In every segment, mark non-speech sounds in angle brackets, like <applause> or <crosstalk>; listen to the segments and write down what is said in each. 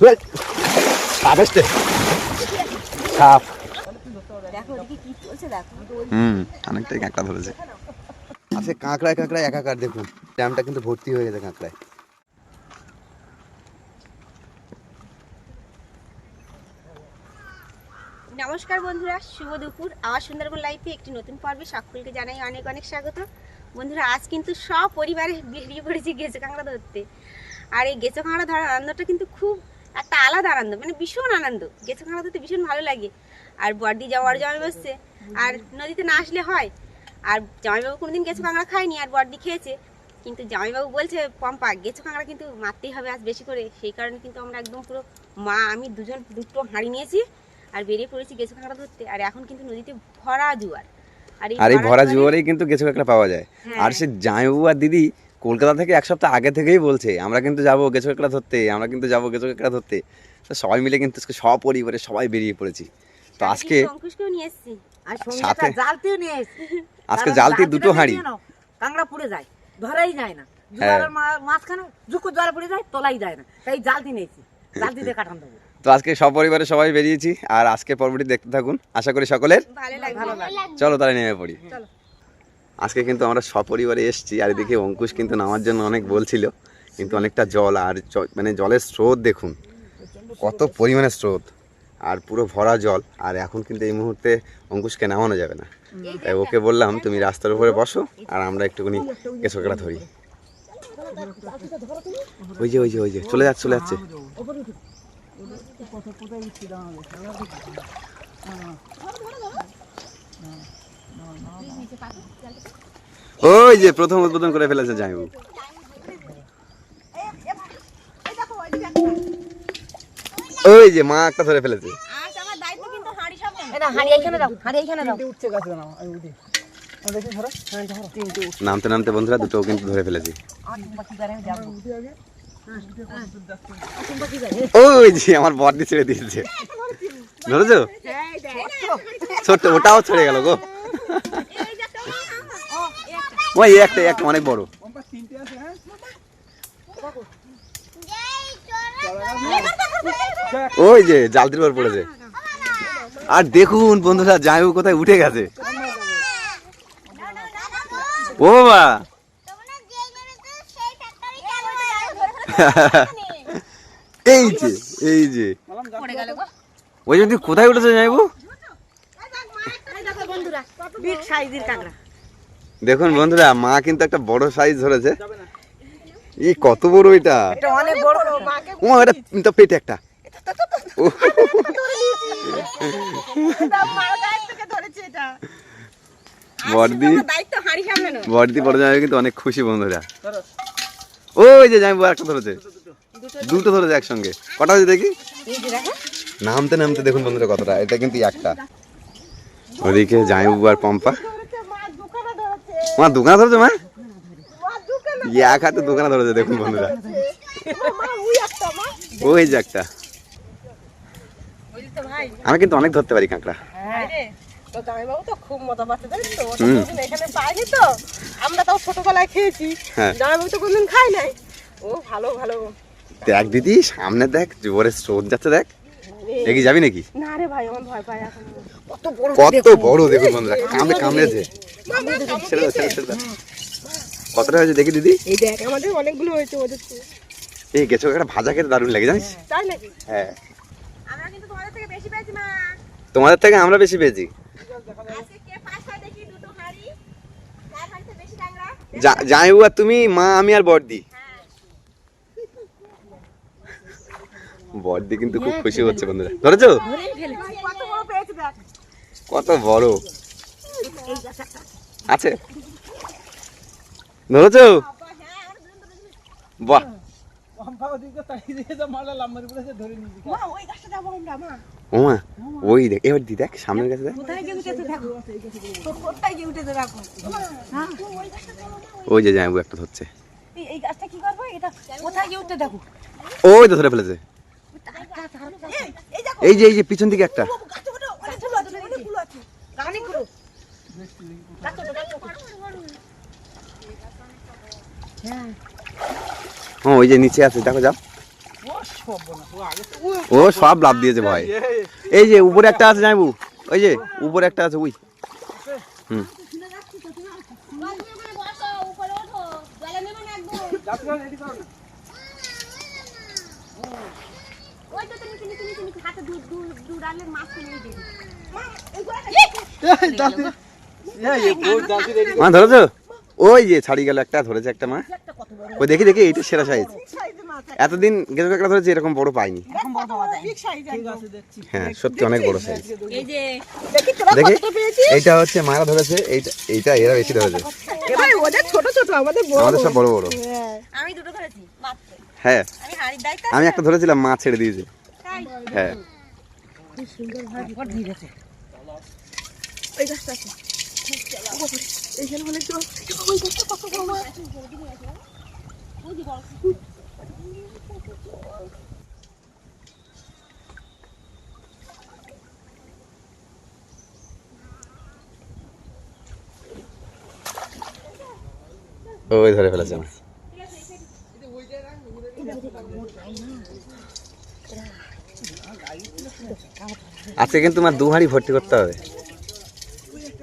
সাপ এসছে সাপ হুম অনেকটাই কাঁকড়া ধরেছে। আজকে কাঁকড়ায় কাঁকড়ায় একাকার দেখুন। ড্যামটা কিন্তু ভর্তি হয়ে গেছে কাঁকড়ায়। নমস্কার বন্ধুরা শুভ দুপুর। আমার সুন্দরবন লাইফে একটি নতুন পর্বে সকলকে জানাই অনেক অনেক স্বাগত। বন্ধুরা আজ কিন্তু সব পরিবারে বেরিয়ে পড়েছি গেঁচো কাঁকড়া ধরতে। আর এই গেঁচো কাঁকড়া ধরার আনন্দটা কিন্তু খুব একটা আলাদা আনন্দ মানে ভীষণ আনন্দ। গেঁচো কাঁকড়া ধরতে ভীষণ ভালো লাগে। আর বর্দি যাওয়ার জামাই বসছে আর নদীতে না আসলে হয়। আর জামাইবাবু কোনোদিন গেঁচো কাঁকড়া খায়নি আর বর্দি খেয়েছে। কিন্তু জামাইবাবু বলছে পম্পা গেঁচো কাঁকড়া কিন্তু মারতেই হবে আজ বেশি করে। সেই কারণে কিন্তু আমরা একদম পুরো মা আমি দুজন দুটো হাঁড়ি নিয়েছি আর বেরিয়ে পড়েছি গেঁচো কাঁকড়া ধরতে। আর এখন কিন্তু নদীতে ভরা জোয়ার। আর এই ভরা জোয়ারেই কিন্তু গেছো কাঁকড়া পাওয়া যায়। হ্যাঁ। আর সে জামাইবাবু আর দিদি কলকাতা থেকে এক সপ্তাহ আগে থেকেই বলছে আমরা কিন্তু যাব গেছো কাঁকড়া ধরতে আমরা কিন্তু যাব গেছো কাঁকড়া ধরতে। তো সবাই মিলে কিন্তু আজকে সপরিবারে সবাই বেরিয়ে পড়েছি। তো আজকে অঙ্কুশকেও নিয়ে এসেছি। আর সঙ্গে সাথে- আজকে জালতি দুটো হাঁড়ি। কাঁকড়া পুড়ে যায় ধরাই যায় না। হ্যাঁ। জোয়ারের মা- মাঝখানে জুকো জলে পড়ে যায় তোলাই যায় না। তাই জালতি নিয়েছি জালতিতে কাটান দেবো। তো আজকে সপরিবারে সবাই বেরিয়েছি আর আজকে পর্বটি দেখতে থাকুন। আশা করি সকলের চলো তাহলে নেমে পড়ি। চলো। আজকে কিন্তু আমরা সপরিবারে এসেছি, আর এদিকে অঙ্কুশ কিন্তু নামার জন্য অনেক বলছিল, কিন্তু অনেকটা জল আর মানে জলের স্রোত দেখুন, কত পরিমাণে স্রোত, আর পুরো ভরা জল, আর এখন কিন্তু এই মুহূর্তে অঙ্কুশকে নামানো যাবে না। তাই ওকে বললাম, তুমি রাস্তার উপরে বসো, আর আমরা একটুখানি কেঁচোকড়া ধরি। ওই যে ওই যে ওই যে, চলে যাচ্ছে চলে যাচ্ছে। ওই যে প্রথম উদ্বোধন করে ফেলেছে জামাইবাবু ওই যে মা একটা ধরে ফেলেছে। নামতে নামতে বন্ধুরা দুটো কিন্তু ধরে ফেলেছি। ওই যে আমার বডি ছেড়ে দিয়েছে। ধরেছো? ছোট্ট ওটাও ছেড়ে গেল গো। ওই একটা একটা, অনেক বড়। ওই যে জালতির উপর পড়েছে। আর দেখুন বন্ধুরা জামাইবাবু কোথায় উঠে গেছে। ও বাবা। এই যে এই যে। ওই যদি কোথায় উঠেছে দেখো বন্ধুরা, বিগ সাইজের কাঁকড়া। দেখুন বন্ধুরা মা কিন্তু একটা বড় সাইজ ধরেছে এই কত বড় এটা এটা বড় কাঁকড়া। ও এটা তো পেটে একটা ও, বর্দি বর্দি বড় জামাই কিন্তু অনেক খুশি বন্ধুরা ওই যে জামাইবু একটা ধরেছে দুটো ধরেছে একসঙ্গে কটা হয়েছে দেখি নামতে নামতে দেখুন বন্ধুরা কতটা এটা কিন্তু একটা ওদিকে জামাইবু আর পম্পা মা দোকানে ধরেছে মা? এক হাতে দোকানে ধরেছে দেখুন বন্ধুরা। ওই যে একটা। তো আমি কিন্তু অনেক ধরতে পারি কাঁকড়া। তো তো তো? তো আমরা তাও ছোটবেলায় খেয়েছি। হ্যাঁ। জামাইবাবু তো কোনদিন খাই নাই। ও ভালো ভালো। দেখ দিদি সামনে দেখ জোরে স্রোত যাচ্ছে দেখ। এগিয়ে যাবি নাকি? না রে ভাই আমার ভয় পায় এখন। কত বড় কত বড় দেখুন বন্ধুরা কামড়ে কামড়েছে ছেড়ে দাও, ছেড়ে দাও, কতটা হয়েছে দেখি দিদি? এই দেখ আমাদের অনেকগুলো হয়েছে ওদের এই গেছো একটা ভাজা খেতে দারুণ লাগে জানিস? তাই নাকি? হ্যাঁ। আমরা কিন্তু তোমাদের থেকে বেশি পেয়েছি মা। তোমাদের থেকে আমরা বেশি পেয়েছি। আজকে কে পাঁচ দেখি দুটো হাঁড়ি। চার হাঁড়িতে বেশি ট্যাংরা। জা- আর তুমি মা আমি আর বর্দি। বর্দি কিন্তু খুব খুশি হচ্ছে বন্ধুরা। ধরেছো? কত বড় আছে। ধরেছো? বাহ। মা ওই গাছটা যাব আমরা মা। ওই দেখ এবার দি দেখ সামনের কাছে দেখ। দেখো। ওই যে জামাইবু একটা ধরছে। এই- এই গাছটা কি করব? এটা কোথায় গিয়ে উঠতে দেখো। ওই তো ধরে ফেলেছে। এই যে এই যে, পিছন দিকে একটা। হ্যাঁ ওই যে নিচে আছে, দেখো যাও। ও, সব লাভ দিয়েছে ভয় এই যে, উপরে একটা আছে জানবু ওই যে, উপরে একটা আছে ওই হুম ওই তো তুমি তুমি তুমি তুমি হাতে দূর দূর দূর আনলে মাছ ফেলে দিবি মা ধরেছো? ওই যে ছাড়ি গেল একটা ধরেছে একটা মা। ওই দেখি দেখি এইটা সেরা সাইজ এতদিন গেঁজো কাঁকড়া ধরেছে এরকম বড় পাইনি। হ্যাঁ সত্যি অনেক বড় সাইজ এই দেখি এইটা হচ্ছে মারা ধরেছে এইটা এইটা এরা বেশি ধরেছে। ছোট ছোট আমাদের আমাদের সব বড়। বড় আমি দুটো ধরেছি হ্যাঁ। আমি একটা ধরেছিলাম মা ছেড়ে দিয়েছে। হ্যাঁ। ওই ধরে ফেলেছে আমার। আজকে কিন্তু তোমার দু হাঁড়ি ভর্তি করতে হবে।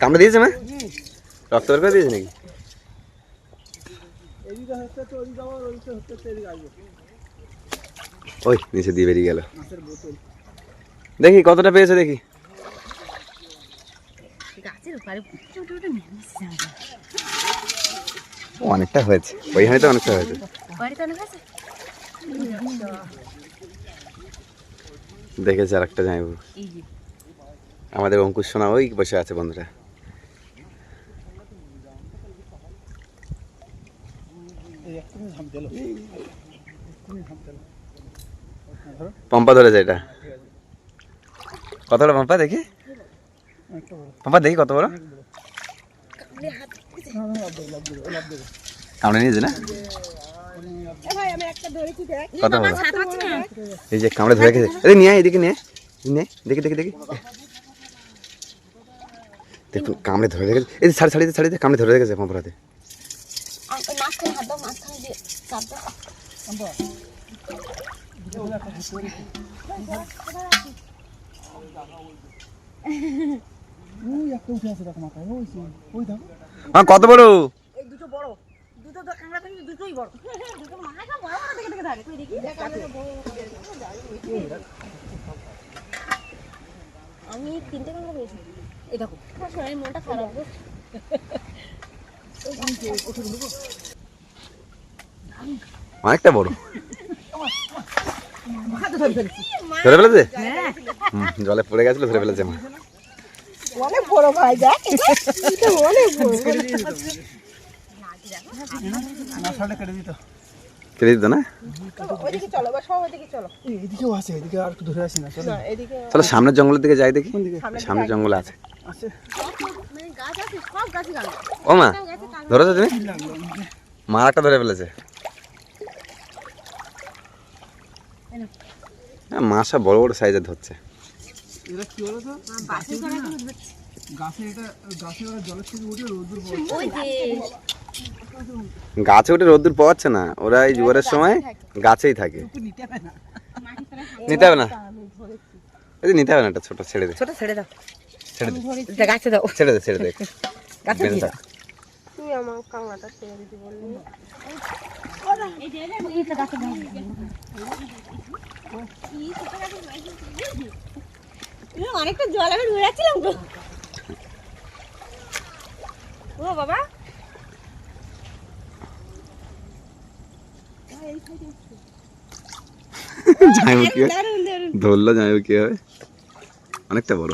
কামড়ে দিয়েছে মা? রক্ত বের করে দিয়েছে নাকি? ওই নিচে দিয়ে বেরিয়ে গেল। দেখি কতটা পেয়েছে দেখি। অনেকটা হয়েছে। ওই হাঁড়িতে অনেকটা হয়েছে। দেখেছে আর একটা জামাইবু আমাদের অঙ্কুশ সোনা ওই বসে আছে বন্ধুরা। পম্পা ধরেছে এটা। কত বড় পম্পা দেখি? পম্পা দেখি কত বড়? কামড়ে নিয়েছে না? কত বড় এই যে কামড়ে ধরে গেছে। এই নিয়ে এদিকে নিয়ে। নে দেখি দেখি দেখি। দেখুন কামড়ে ধরে রেখেছে এই যে ছাড়ি ছাড়িতে ছাড়িতে কামড়ে ধরে রেখেছে হ্যাঁ কত বড়? দুটো বড়। কাঁকড়া থেকে দুটোই বড় দুটো মাথা বড়। বড় দেখে দেখে ধরে তুই দেখি আমি তিনটে কাঁকড়া পেয়েছি। এই দেখো। মনটা খারাপ গো। অনেকটা বড়। ধরে ফেলেছে? জলে পড়ে গেছিল ধরে ফেলেছে মা। অনেক বড় ভাই দেখ। অনেক বড়। চলো সামনের জঙ্গলের দিকে যাই দেখি দিকে? সামনের জঙ্গল আছে ও মা, ধরেছো তুমি মার একটা ধরে ফেলেছে হ্যাঁ মা বড় বড় সাইজের ধরছে এরা কি। গাছে এটা গাছে ওরা জলের থেকে উঠে গাছে উঠে রোদ্দুর পাওয়াচ্ছে না ওরা এই জোয়ারের সময় গাছেই থাকে। নিতে হবে না। নিতে হবে না? ছোট ছেড়ে দে। ছোট ছেড়ে দাও। ছেড়ে দে। গাছে দাও। ছেড়ে দে ছেড়ে দে। গাছে দিয়ে দাও তুই আমার কাঁকড়াটা ছেড়ে দিতে বললি। এই যে এই যে গাছে ধরে অনেকটা জল আমি যাচ্ছিলাম তো। ও বাবা <laughs> কি হয়? ধরলো কি হবে? অনেকটা বড়।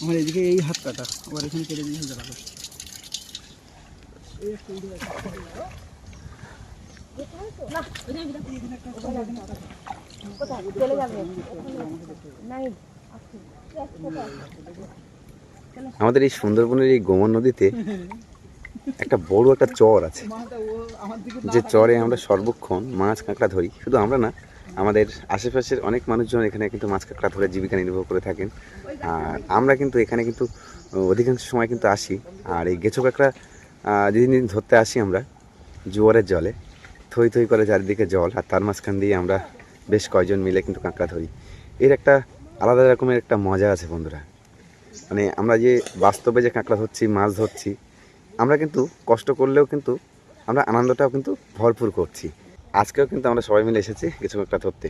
আমার এদিকে এই হাত কাটা আবার এখানে কেটে দিয়েছি দাঁড়াবো চলে আমাদের এই সুন্দরবনের এই গোমন নদীতে একটা বড় একটা চর আছে। যে চরে আমরা সর্বক্ষণ মাছ কাঁকড়া ধরি। শুধু আমরা না, আমাদের আশেপাশের অনেক মানুষজন এখানে কিন্তু মাছ কাঁকড়া ধরে জীবিকা নির্বাহ করে থাকেন। আর আমরা কিন্তু এখানে কিন্তু, অধিকাংশ সময় কিন্তু আসি। আর এই গেছো কাঁকড়া যেদিন ধরতে আসি আমরা, জোয়ারের জলে, থই থই করে চারিদিকে জল আর তার মাঝখান দিয়ে আমরা বেশ কয়জন মিলে কিন্তু কাঁকড়া ধরি। এর একটা আলাদা রকমের একটা মজা আছে বন্ধুরা। মানে আমরা যে বাস্তবে যে কাঁকড়া ধরছি, মাছ ধরছি আমরা কিন্তু কষ্ট করলেও কিন্তু আমরা আনন্দটাও কিন্তু ভরপুর করছি। আজকেও কিন্তু আমরা সবাই মিলে এসেছি কিছু একটা ধরতে।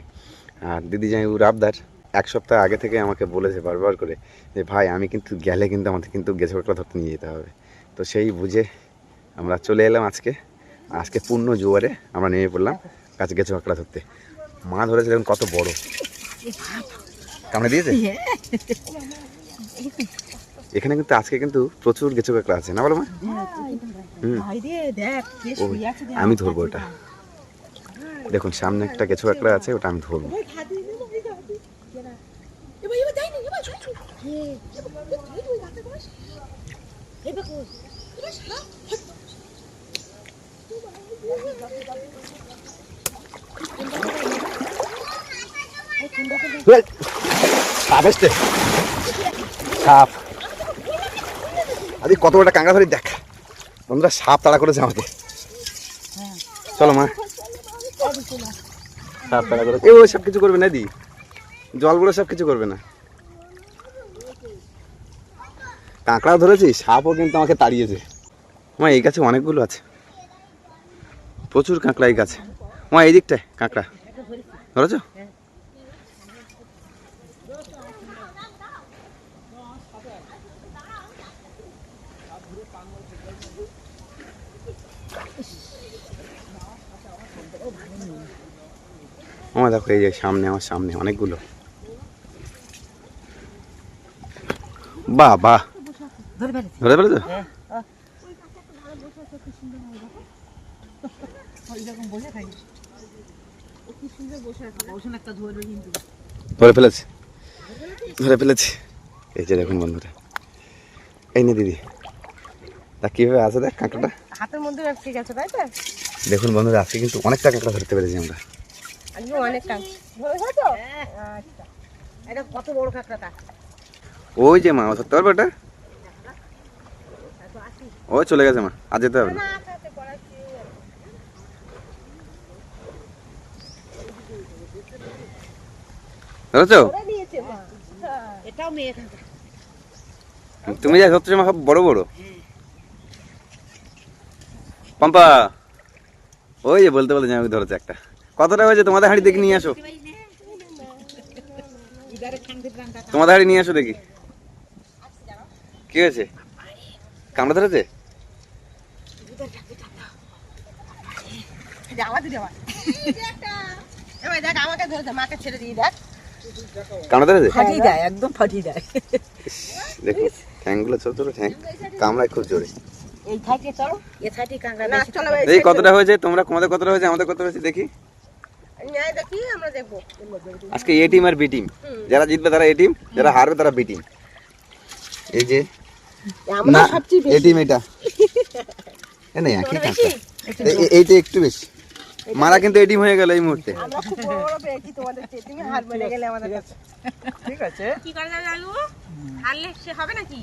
আর দিদি জামাইবুর আবদার এক সপ্তাহ আগে থেকে আমাকে বলেছে বারবার করে যে ভাই আমি কিন্তু গেলে কিন্তু আমাদের কিন্তু গেছো কাঁকড়া ধরতে নিয়ে যেতে হবে। তো সেই বুঝে আমরা চলে এলাম আজকে। আজকে পূর্ণ জোয়ারে আমরা নেমে পড়লাম কাছে গেছো কাঁকড়া ধরতে। মা ধরেছে দেখুন কত বড়। কামড়ে দিয়েছে? এখানে কিন্তু আজকে কিন্তু প্রচুর গেছো কাঁকড়া আছে না বলো মা। আমি ধরবো ওটা। দেখুন সামনে একটা গেছো কাঁকড়া আছে ওটা আমি ধরবো। এসছে। সাপ। আরে কত বড় কাঁকড়া ধরি দেখ। বন্ধুরা সাপ তাড়া করেছে আমাকে চলো মা। সাপ তাড়া করেছে। এ ও সব কিছু করবে না দি। জলগুলো সব কিছু করবে না। কাঁকড়াও ধরেছি সাপও কিন্তু আমাকে তাড়িয়েছে। মা এই গাছে অনেকগুলো আছে। প্রচুর কাঁকড়া এই গাছে। মা এই দিকটায় কাঁকড়া। ধরেছো? দেখো এই যে সামনে আমার সামনে অনেকগুলো। বাহ বাহ ধরে ফেলেছি। ধরে ফেলেছো? কিন্তু। ধরে ফেলেছি। ধরে ফেলেছি। এই যে দেখুন বন্ধুরা এই নে দিদি। তা কীভাবে আছে দেখ কাঁকড়াটা? হাতের মধ্যে ঠিক আছে তাই তো? দেখুন বন্ধুরা আজকে কিন্তু অনেকটা কাঁকড়া ধরতে পেরেছি আমরা। আজকে অনেক কাজ ধরেছো? আচ্ছা। এটা কত বড় কাঁকড়াটা ওই যে মা ধরতে পারবে ওটা? ও চলে গেছে মা আজ যেতে হবে না। ধরেছো? এটাও মেয়ে তুমি যা ধরছো মা সব বড় বড়। পম্পা ওই যে বলতে বলতে জামাই ধরেছে একটা। কতটা হয়েছে? তোমাদের হাঁড়ি দেখি নিয়ে আসো। তোমাদের হাঁড়ি নিয়ে আসো দেখি। কি হয়েছে? কামড়া ধরেছে? কামড়া ফাটিয়ে দেয় একদম ফাটিয়ে দেয় দেখো ঠ্যাংগুলো ছোট ছোট ঠ্যাং। কামড়ায় খুব জোরে। এই চলো। এই কতটা হয়েছে? তোমরা তোমাদের কতটা হয়েছে? আমাদের কতটা হয়েছে? দেখি। ন্যায় দেখি আমরা দেখব। আজকে এ টিম আর বি টিম যারা জিতবে তারা এ টিম যারা হারবে তারা বি টিম এই যে না এ টিম এটা। না একই এইটা একটু বেশি। মারা কিন্তু এ টিম হয়ে গেল এই মুহূর্তে। ঠিক আছে। কি করা যাবে আলু? হারলে সে হবে নাকি?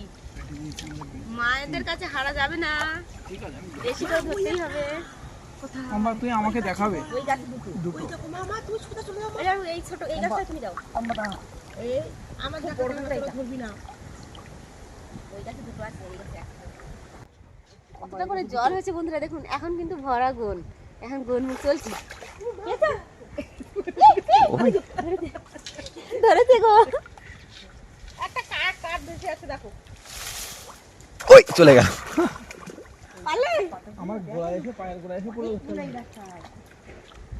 মায়েদের কাছে হারা যাবে না। বেশি করে ধরতেই হবে। আমার তুই আমাকে দেখাবে? ওই গাছে দুটো। মামা তুমি কোথায় চলে যাও ওই যাও, এই ছোট এই গাছটা তুমি দাও। আমরা এই আমার বড় ধরবি না। ওই গাছে দুটো আছে এই গাছে একটা। কতটা করে জল হয়েছে বন্ধুরা দেখুন এখন কিন্তু ভরা গুণ এখন গুণ মুখ চলছে। ধরেছে গো। একটা কাঠ কাঠ বেশি আছে দেখো। ওই চলে গেল। আমার গোড়া এসে পায়ের গোড়া এসে পুরো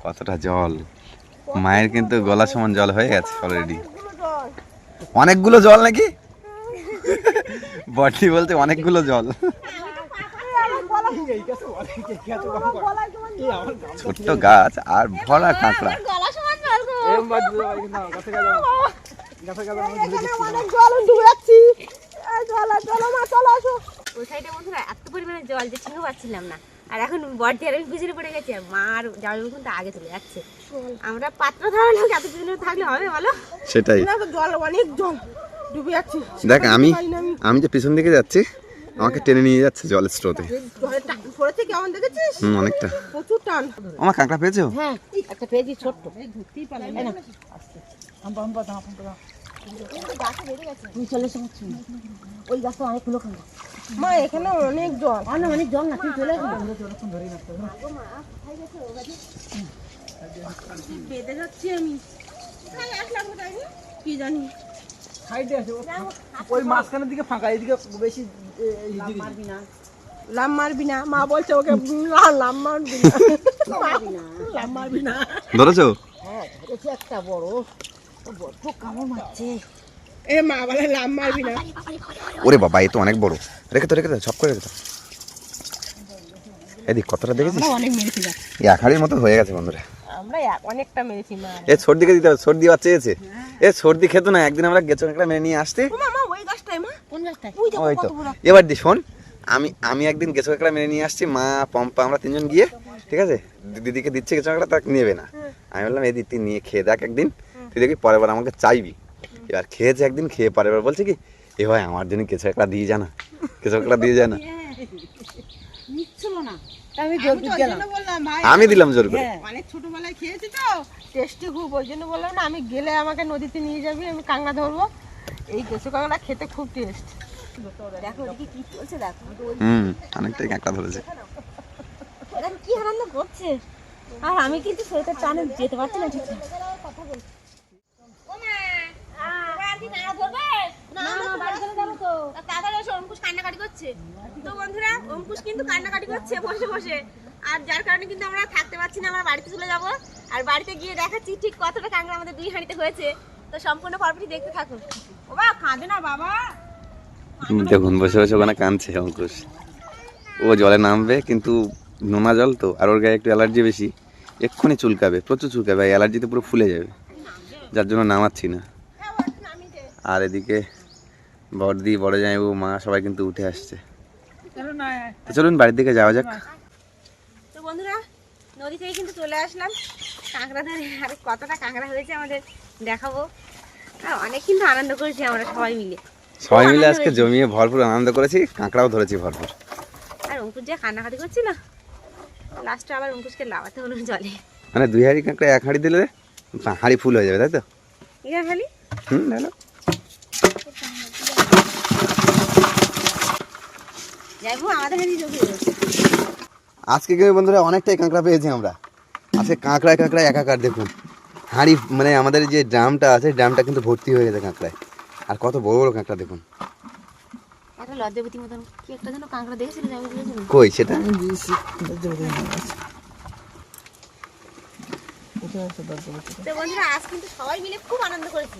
কতটা জল। মায়ের কিন্তু গলা সমান জল হয়ে গেছে অলরেডি অনেকগুলো জল নাকি? বটি বলতে অনেকগুলো জল। ছোট্ট গাছ আর ভরা কাঁকড়া। জল ডুবাচ্ছি চলো মা চলো আসো। ওই সাইডে বন্ধুরা এত পরিমাণে জল যে চিনতে পারছিলাম না। আর এখন বডি আর আমি পিছনে পড়ে গেছি আর মা আর জামাই কিন্তু আগে চলে যাচ্ছে। আমরা পাত্র ধরা লোক এত পিছনে থাকলে হবে বলো? সেটাই। জল অনেক জল ডুবে যাচ্ছি। দেখ আমি আমি। যে পিছন দিকে যাচ্ছি আমাকে টেনে নিয়ে যাচ্ছে জলের স্রোতে। পড়েছে কেমন দেখেছিস? হুম অনেকটা। প্রচুর টান। আমার কাঁকড়া পেয়েছ? হ্যাঁ একটা পেয়েছি ছোট্ট। ওই গাছটা অনেকগুলো খাব। মা এখানে অনেক জল। অনেক জল না তুই চলে বেঁধে যাচ্ছি আমি কোথায় আসলাম কোথায় রে? কি জানি সাইডে আছে ওই মাঝখানের দিকে। ফাঁকা এইদিকে বেশি লাম মারবি না। মা বলছে ওকে না লাম মারবি না। লাম মারবি না। ধরেছো? হ্যাঁ একটা বড়। ও বড্ড কামড় মারছে। এ মা বলে লাম মারবি না ওরে বাবা এ তো অনেক বড়। রেখে তো রেখে তো সব করে রেখে তো এদিক কতটা দেখেছিস? আমরা অনেক মেরেছি দেখ মতো হয়ে গেছে বন্ধুরা। আমরা অনেকটা মেরেছি মা। এ সর্দিকে দিতে হবে? সর্দি বাচ্চা চেয়েছে এ সর্দি খেত না একদিন আমরা গেছো একটা মেনে নিয়ে আসতে। ওই তো। এবার দি শোন আমি আমি একদিন গেছো একটা মেনে নিয়ে আসছি মা পম্পা আমরা তিনজন গিয়ে ঠিক আছে? দিদিকে দিচ্ছে গেছো একটা তাকে নেবে না। আমি বললাম এই দিদি তুই নিয়ে খেয়ে দেখ একদিন। তুই দেখবি পরের বার আমাকে চাইবি। এবার খেয়েছে একদিন খেয়ে পরের এবার বলছে কি এ ভাই আমার জন্য কিছু একটা দিয়ে জানা কিছু একটা দিয়ে জানা না। আমি দিলাম জোর করে। অনেক ছোটবেলায় খেয়েছি তো টেস্টি খুব ওই জন্য বললাম না আমি গেলে আমাকে নদীতে নিয়ে যাবি আমি কাঁকড়া ধরবো। এই কেঁচো কাঁকড়া খেতে খুব টেস্ট। দেখো ওদিকে কি চলছে দেখো। হুম অনেকটাই কাঁকড়া ধরেছে। কি আনন্দ করছে? আর আমি কিন্তু শরীরটা টানে যেতে পারছি না ঠিক তাড়াতাড়ি এসো, অঙ্কুশ কান্নাকাটি করছে। তো বন্ধুরা অঙ্কুশ কিন্তু কান্নাকাটি করছে বসে বসে। আর যার কারণে কিন্তু আমরা থাকতে পারছি না আমরা বাড়িতে চলে যাব। আর বাড়িতে গিয়ে দেখাচ্ছি ঠিক কতটা কাঁকড়া আমাদের দুই হাঁড়িতে হয়েছে। তো সম্পূর্ণ পর্বটি দেখতে থাকুন। ও কাঁদে না বাবা। দেখুন বসে বসে ওখানে কাঁদছে অঙ্কুশ। ও জলে নামবে কিন্তু নোনা জল তো আর ওর গায়ে একটু অ্যালার্জি বেশি। এক্ষুনি চুলকাবে প্রচুর চুলকাবে অ্যালার্জিতে পুরো ফুলে যাবে। যার জন্য নামাচ্ছি না। আর এদিকে বড়দি বড় জামাইবু মা সবাই কিন্তু উঠে আসছে। চলুন বাড়ির দিকে যাওয়া যাক। তো বন্ধুরা নদী থেকে কিন্তু চলে আসলাম। কাঁকড়া ধরে আর কতটা কাঁকড়া হয়েছে আমাদের দেখাবো। আর অনেক কিন্তু আনন্দ করেছি আমরা সবাই মিলে। সবাই মিলে আজকে জমিয়ে ভরপুর আনন্দ করেছি কাঁকড়াও ধরেছি ভরপুর। আর অঙ্কুশ যে কান্নাকাটি করছিল লাস্টে আবার অঙ্কুশকে লাভাতে হলো জলে। মানে দুই হাঁড়ি কাঁকড়া এক হাঁড়ি দিলে হাঁড়ি ফুল হয়ে যাবে তাই তো? এটা খালি হুম ভালো যাই হোক আমাদের হাতে যোগ আজকে কিন্তু বন্ধুরা অনেকটাই কাঁকড়া পেয়েছি আমরা। আজকে কাঁকড়ায় কাঁকড়ায় একাকার দেখুন। হাঁড়ি মানে আমাদের যে ড্রামটা আছে ড্রামটা কিন্তু ভর্তি হয়ে গেছে কাঁকড়ায়। আর কত বড় বড় কাঁকড়া দেখুন। কই সেটা? আজ কিন্তু সবাই মিলে খুব আনন্দ করেছি।